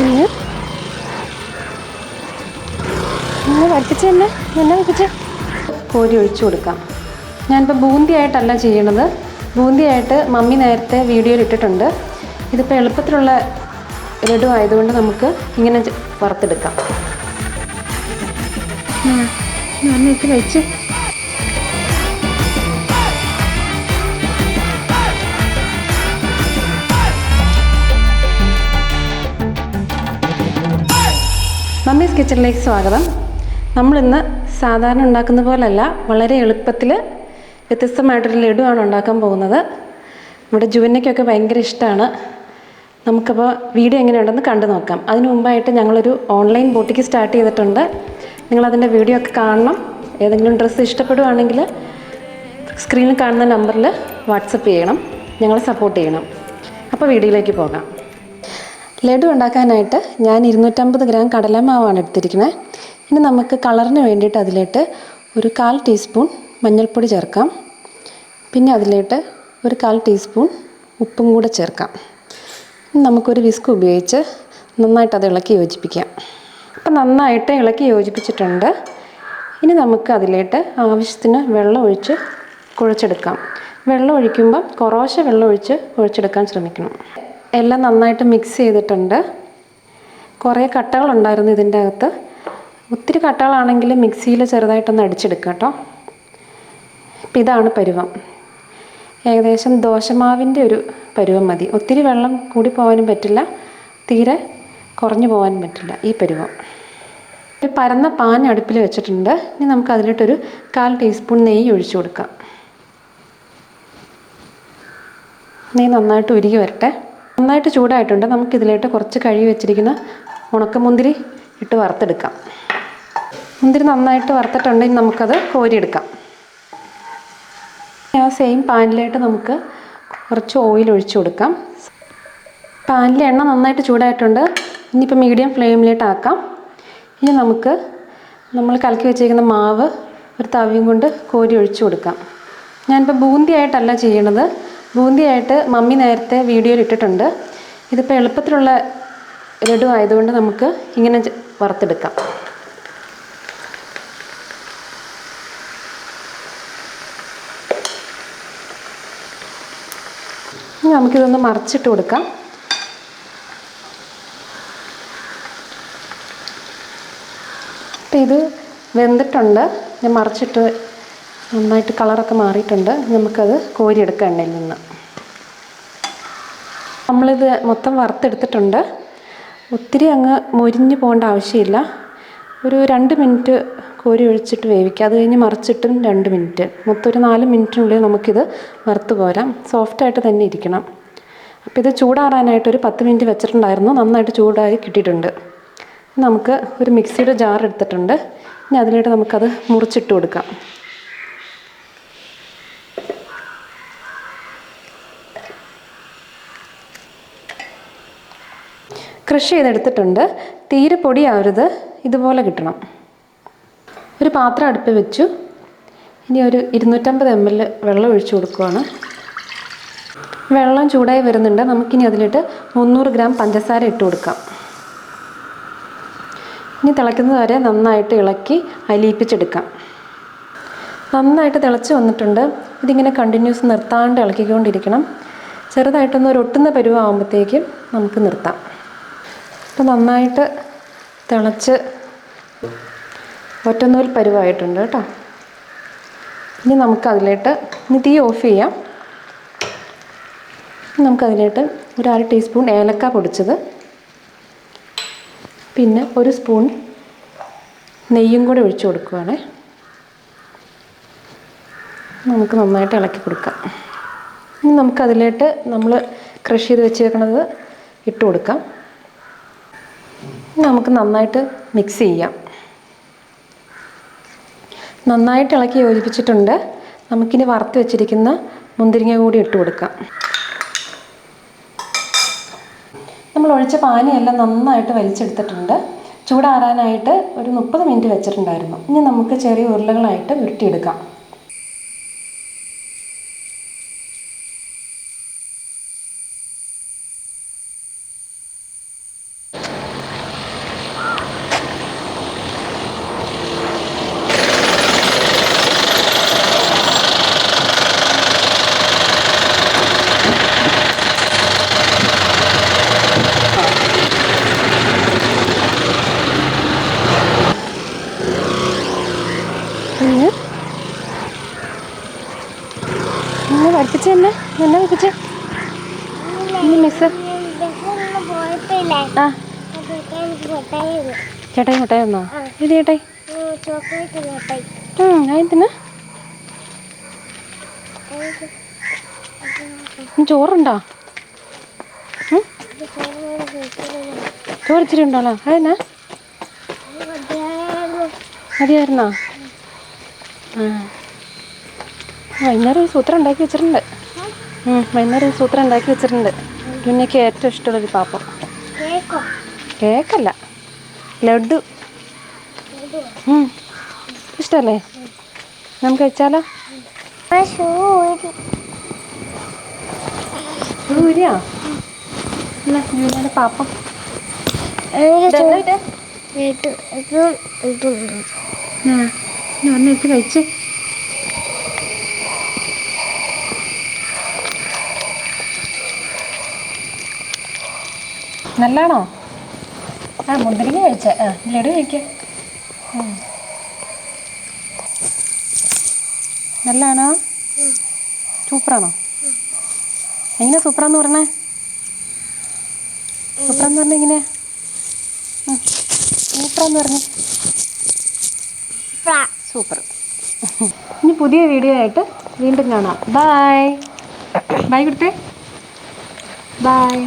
പിന്നെ പഠിപ്പിച്ച തന്നെ എന്നെ. വരപ്പിച്ച് കോരി ഒഴിച്ചു കൊടുക്കാം. ഞാനിപ്പോൾ ബൂന്തിയായിട്ടല്ല ചെയ്യണത്. ബൂന്തിയായിട്ട് മമ്മി നേരത്തെ വീഡിയോയിൽ ഇട്ടിട്ടുണ്ട്. ഇതിപ്പോൾ എളുപ്പത്തിലുള്ള ലഡു ആയതുകൊണ്ട് നമുക്ക് ഇങ്ങനെ വറുത്തെടുക്കാം. ഞാൻ കഴിച്ച് മമ്മീസ് കിച്ചണിലേക്ക് സ്വാഗതം. നമ്മളിന്ന് സാധാരണ ഉണ്ടാക്കുന്ന പോലല്ല വളരെ എളുപ്പത്തിൽ വ്യത്യസ്തമായിട്ടൊരു ലഡുവാണ് ഉണ്ടാക്കാൻ പോകുന്നത്. നമ്മുടെ ജുവനയ്ക്കൊക്കെ ഭയങ്കര ഇഷ്ടമാണ് നമുക്കപ്പോൾ വീഡിയോ എങ്ങനെയുണ്ടെന്ന് കണ്ടു നോക്കാം. അതിനു മുമ്പായിട്ട് ഞങ്ങളൊരു ഓൺലൈൻ ബോട്ടിക്ക് സ്റ്റാർട്ട് ചെയ്തിട്ടുണ്ട്. നിങ്ങളതിന്റെ വീഡിയോ ഒക്കെ കാണണം. ഏതെങ്കിലും ഡ്രസ്സ് ഇഷ്ടപ്പെടുവാണെങ്കിൽ സ്ക്രീനിൽ കാണുന്ന നമ്പറിൽ വാട്സപ്പ് ചെയ്യണം. ഞങ്ങളെ സപ്പോർട്ട് ചെയ്യണം. അപ്പോൾ വീഡിയോയിലേക്ക് പോകാം. ലഡു ഉണ്ടാക്കാനായിട്ട് ഞാൻ ഇരുന്നൂറ്റമ്പത് ഗ്രാം കടലമാവാണ് എടുത്തിരിക്കുന്നത് ഇനി നമുക്ക് കളറിന് വേണ്ടിയിട്ട് അതിലേക്ക് ഒരു കാൽ ടീസ്പൂൺ മഞ്ഞൾപ്പൊടി ചേർക്കാം. പിന്നെ അതിലേക്ക് ഒരു കാൽ ടീസ്പൂൺ ഉപ്പും കൂടെ ചേർക്കാം. നമുക്കൊരു വിസ്ക് ഉപയോഗിച്ച് നന്നായിട്ട് അത് ഇളക്കി യോജിപ്പിക്കാം. അപ്പം നന്നായിട്ട് ഇളക്കി യോജിപ്പിച്ചിട്ടുണ്ട്. ഇനി നമുക്ക് അതിലേക്ക് ആവശ്യത്തിന് വെള്ളം ഒഴിച്ച് കുഴച്ചെടുക്കാം. വെള്ളം ഒഴിക്കുമ്പം കുറേശ്ശെ വെള്ളം ഒഴിച്ച് കുഴച്ചെടുക്കാൻ ശ്രമിക്കണം. എല്ലാം നന്നായിട്ട് മിക്സ് ചെയ്തിട്ടുണ്ട്. കുറേ കട്ടകളുണ്ടായിരുന്നു ഇതിന്റെ അകത്ത്. ഒത്തിരി കട്ടകളാണെങ്കിൽ മിക്സിയിൽ ചെറുതായിട്ടൊന്ന് അടിച്ചെടുക്കുക കേട്ടോ. അപ്പം ഇതാണ് പരുവം. ഏകദേശം ദോശമാവിന്റെ ഒരു പരുവം മതി. ഒത്തിരി വെള്ളം കൂടി പോകാനും പറ്റില്ല. തീരെ കുറഞ്ഞു പോകാനും പറ്റില്ല ഈ പരുവം. ഒരു പരന്ന പാൻ അടുപ്പിൽ വെച്ചിട്ടുണ്ട്. ഇനി നമുക്ക് അതിലിട്ടൊരു കാൽ ടീസ്പൂൺ നെയ്യ് ഒഴിച്ചു കൊടുക്കാം. നെയ്യ് നന്നായിട്ട് ഉരുകി വരട്ടെ. നന്നായിട്ട് ചൂടായിട്ടുണ്ട്. നമുക്കിതിലേക്ക് കുറച്ച് കഴുകി വെച്ചിരിക്കുന്ന ഉണക്കമുന്തിരി ഇട്ട് വറുത്തെടുക്കാം. മുന്തിരി നന്നായിട്ട് വറുത്തിട്ടുണ്ടെങ്കിൽ നമുക്കത് കോരിയെടുക്കാം. ആ സെയിം പാനിലായിട്ട് നമുക്ക് കുറച്ച് ഓയിൽ ഒഴിച്ചു കൊടുക്കാം. പാനിലെ എണ്ണ നന്നായിട്ട് ചൂടായിട്ടുണ്ട്. ഇനിയിപ്പോൾ മീഡിയം ഫ്ലെയിമിലേക്ക് ആക്കാം. ഇനി നമുക്ക് നമ്മൾ കലക്കി വെച്ചിരിക്കുന്ന മാവ് ഒരു തവിയും കൊണ്ട് കോരി ഒഴിച്ചു കൊടുക്കാം. ഞാനിപ്പോൾ ബൂന്തിയായിട്ടല്ല ചെയ്യണത്. ബൂന്തിയായിട്ട് മമ്മി നേരത്തെ വീഡിയോയിൽ ഇട്ടിട്ടുണ്ട്. ഇതിപ്പോൾ എളുപ്പത്തിലുള്ള ലഡു ആയതുകൊണ്ട് നമുക്ക് ഇങ്ങനെ വറുത്തെടുക്കാം. ഇനി നമുക്കിതൊന്ന് മറിച്ചിട്ട് കൊടുക്കാം. അപ്പം ഇത് വെന്തിട്ടുണ്ട്. ഞാൻ മറിച്ചിട്ട് നന്നായിട്ട് കളറൊക്കെ മാറിയിട്ടുണ്ട്. നമുക്കത് കോരിയെടുക്കുക എണ്ണയിൽ നിന്ന്. നമ്മളിത് മൊത്തം വറുത്തെടുത്തിട്ടുണ്ട്. ഒത്തിരി അങ്ങ് മൊരിഞ്ഞ് പോകേണ്ട ആവശ്യമില്ല. ഒരു രണ്ട് മിനിറ്റ് കോരി ഒഴിച്ചിട്ട് വേവിക്കുക അത് കഴിഞ്ഞ് മറിച്ചിട്ടും രണ്ട് മിനിറ്റ്. മൊത്തം ഒരു നാല് മിനിറ്റിനുള്ളിൽ നമുക്കിത് വറുത്ത് പോരാം. സോഫ്റ്റായിട്ട് തന്നെ ഇരിക്കണം. അപ്പോൾ ഇത് ചൂടാറാനായിട്ട് ഒരു പത്ത് മിനിറ്റ് വെച്ചിട്ടുണ്ടായിരുന്നു. നന്നായിട്ട് ചൂടായി കിട്ടിയിട്ടുണ്ട്. നമുക്ക് ഒരു മിക്സിയുടെ ജാർ എടുത്തിട്ടുണ്ട്. ഇനി അതിലോട്ട് നമുക്കത് മുറിച്ചിട്ട് കൊടുക്കാം. കൃഷി ചെയ്തെടുത്തിട്ടുണ്ട്. തീരെ പൊടിയാവരുത്. ഇതുപോലെ കിട്ടണം. ഒരു പാത്രം അടുപ്പ് വെച്ചു. ഇനി ഒരു ഇരുന്നൂറ്റമ്പത് എം എൽ വെള്ളം ഒഴിച്ചു കൊടുക്കുവാണ്. വെള്ളം ചൂടായി വരുന്നുണ്ട്. നമുക്കിനി അതിലിട്ട് മുന്നൂറ് ഗ്രാം പഞ്ചസാര ഇട്ട് കൊടുക്കാം. ഇനി തിളയ്ക്കുന്നത് വരെ നന്നായിട്ട് ഇളക്കി അലിയിപ്പിച്ചെടുക്കാം. നന്നായിട്ട് തിളച്ച് വന്നിട്ടുണ്ട്. ഇതിങ്ങനെ കണ്ടിന്യൂസ് നിർത്താണ്ട് ഇളക്കിക്കൊണ്ടിരിക്കണം. ചെറുതായിട്ടൊന്ന് ഒരു ഒട്ടുന്ന പരുവാകുമ്പോഴത്തേക്കും നമുക്ക് നിർത്താം. അപ്പോൾ നന്നായിട്ട് തിളച്ച് ഒറ്റനൂൽ പരുവായിട്ടുണ്ട് കേട്ടോ. ഇനി നമുക്കതിലേക്ക് ഇനി തീ ഓഫ് ചെയ്യാം. നമുക്കതിലേക്ക് ഒരു അര ടീസ്പൂൺ ഏലക്ക പൊടിച്ചത്. പിന്നെ ഒരു സ്പൂൺ നെയ്യും കൂടി ഒഴിച്ചു കൊടുക്കുകയാണ് നമുക്ക് നന്നായിട്ട് ഇളക്കി കൊടുക്കാം. ഇനി നമുക്കതിലേക്ക് നമ്മൾ ക്രഷ് ചെയ്ത് വെച്ചേക്കണത് ഇട്ട് കൊടുക്കാം. നമുക്ക് നന്നായിട്ട് മിക്സ് ചെയ്യാം. നന്നായിട്ട് ഇളക്കി യോജിപ്പിച്ചിട്ടുണ്ട്. നമുക്കിനി വറുത്ത് വെച്ചിരിക്കുന്ന മുന്തിരിങ്ങ കൂടി ഇട്ട് കൊടുക്കാം. നമ്മൾ ഒഴിച്ച പാനിയെല്ലാം നന്നായിട്ട് വലിച്ചെടുത്തിട്ടുണ്ട്. ചൂടാറാനായിട്ട് ഒരു മുപ്പത് മിനിറ്റ് വെച്ചിട്ടുണ്ടായിരുന്നു. ഇനി നമുക്ക് ചെറിയ ഉരുളകളായിട്ട് ഉരുട്ടിയെടുക്കാം. എന്നാ വെപ്പിച്ചേ വിളിച്ച മിസ് ആ. ചേട്ടായി മുട്ടായി തന്നോ ഇത് ചേട്ടായി. അതിന് ചോറുണ്ടോ? ചോറിച്ചിരി ഉണ്ടോളോ അതെന്നാ മതിയായിരുന്നോ? ആ. വൈകുന്നേരം സൂത്രം ഉണ്ടാക്കി വെച്ചിട്ടുണ്ട്. വൈകുന്നേരം ഒരു സൂത്രം ഉണ്ടാക്കി വെച്ചിട്ടുണ്ട്. ലുന്നയ്ക്ക് ഏറ്റവും ഇഷ്ടമുള്ളൊരു പാപ്പം. കേക്കോ? കേക്കല്ല ലഡു. ഇഷ്ടല്ലേ? ഇഷ്ടമല്ലേ നമുക്ക് വെച്ചാലോ ഊരിയോ ജൂലിയുടെ പാപ്പം. ഞാൻ കഴിച്ച് നല്ലാണോ? ആ മുന്തിരിങ്ങ കഴിച്ചേ. ആ ലഡു കഴിക്കാം. നല്ലതാണോ സൂപ്പറാണോ? എങ്ങനെ സൂപ്പറാന്ന് പറഞ്ഞേ? സൂപ്പറാന്ന് പറഞ്ഞ എങ്ങനെയാ. സൂപ്പറാന്ന് പറഞ്ഞേ. സൂപ്പർ. ഇനി പുതിയ വീഡിയോ ആയിട്ട് വീണ്ടും കാണാം. ബായ് ബൈ കൊടുത്തേ ബായ്